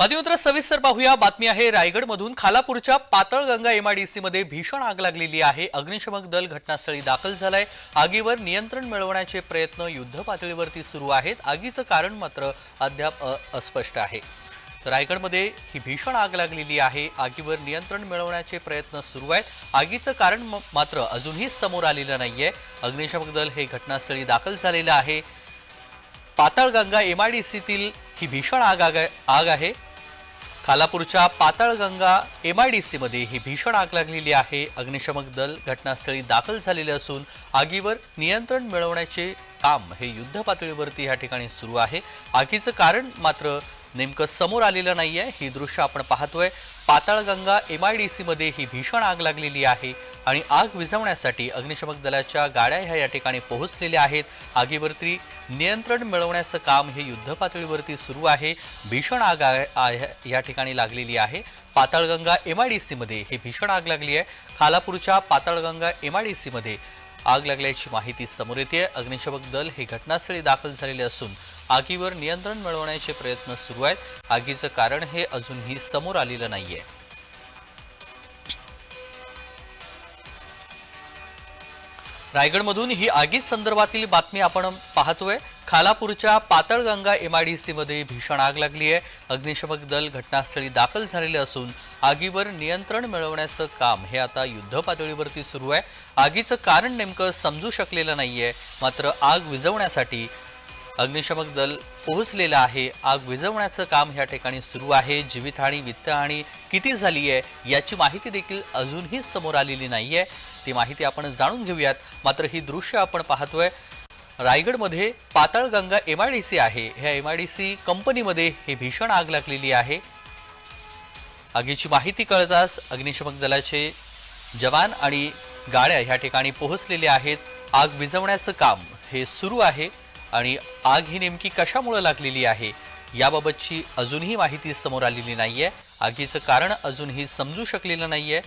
बातमीपत्र सविस्तर पाहूया. बातमी आहे रायगडमधून. खालापूरच्या पातळगंगा एमआयडीसी मध्ये भीषण आग लागलेली आहे. अग्निशमक दल घटनास्थळी दाखल झालाय. आगीवर नियंत्रण मिळवण्याचे प्रयत्न युद्ध पातळीवरती सुरू आहेत. आगीचं कारण मात्र अद्याप अ- अस्पष्ट आहे. रायगडमध्ये ही भीषण आग लागलेली आहे. आगीवर नियंत्रण मिळवण्याचे प्रयत्न सुरू आहेत. आगीचं कारण म- मात्र अजूनही समोर आलेलं नाहीये. अग्निशमक दल हे घटनास्थळी दाखल झालेलं आहे. पाताळगंगा एमआयडीसीतील ही भीषण आग आग आग आहे. खालापूरच्या पाताळगंगा एमआयडीसीमध्ये ही भीषण आग लागलेली आहे. अग्निशमक दल घटनास्थळी दाखल झालेले असून आगीवर नियंत्रण मिळवण्याचे काम हे युद्ध पातळीवरती या ठिकाणी सुरू आहे. आगीचं कारण मात्र नेमकं समोर आलेलं नाही आहे ही दृश्य आपण पाहतोय. पाताळगंगा एम आय डी सीमध्ये ही भीषण आग लागलेली आहे आणि आग विझवण्यासाठी अग्निशमक दलाच्या गाड्या ह्या या ठिकाणी पोहोचलेल्या आहेत. आगीवरती नियंत्रण मिळवण्याचं काम हे युद्धपातळीवरती सुरू आहे. भीषण आग या ठिकाणी लागलेली आहे. पाताळगंगा एम आय डी सीमध्ये ही भीषण आग लागली आहे. खालापूरच्या पाताळगंगा एम आय डी सीमध्ये आग लागल्याची माहिती समोर येते. अग्निशमक दल हे घटनास्थळी दाखल झालेले असून आगीवर नियंत्रण मिळवण्याचे प्रयत्न सुरू आहेत. आगीचं कारण हे अजूनही समोर आलेलं नाहीये. रायगडमधून ही आगीच संदर्भातील बातमी आपण पाहतोय. खालापूरच्या पातळगंगा एमआयडीसीमध्ये भीषण आग लागली आहे. अग्निशमक दल घटनास्थळी दाखल झालेले असून आगीवर नियंत्रण मिळवण्याचं काम हे आता युद्ध पातळीवरती सुरू आहे. आगीचं कारण नेमकं समजू शकलेलं नाहीये. मात्र आग विझवण्यासाठी अग्निशमक दल पोहोचलेलं आहे. आग विझवण्याचं काम या ठिकाणी सुरू आहे. जीवितहानी वित्तहानी किती झाली आहे याची माहिती देखील अजूनही समोर आलेली नाही आहे ती माहिती आपण जाणून घेऊयात. मात्र ही दृश्य आपण पाहतोय. रायगडमध्ये Patalganga M I D C आहे. ह्या एम आय डी सी कंपनीमध्ये ही भीषण आग लागलेली आहे. आगीची माहिती कळताच अग्निशमक दलाचे जवान आणि गाड्या ह्या ठिकाणी पोहोचलेले आहेत. आग विझवण्याचं काम हे सुरू आहे. आणि आग ही नेमकी कशामुळे लागलेली आहे याबाबतची अजूनही माहिती समोर आलेली नाही आहे आगीचं कारण अजूनही समजू शकलेलं नाही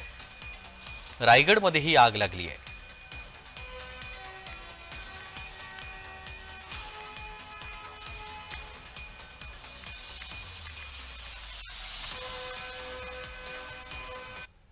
रायगडमध्ये ही आग लागली आहे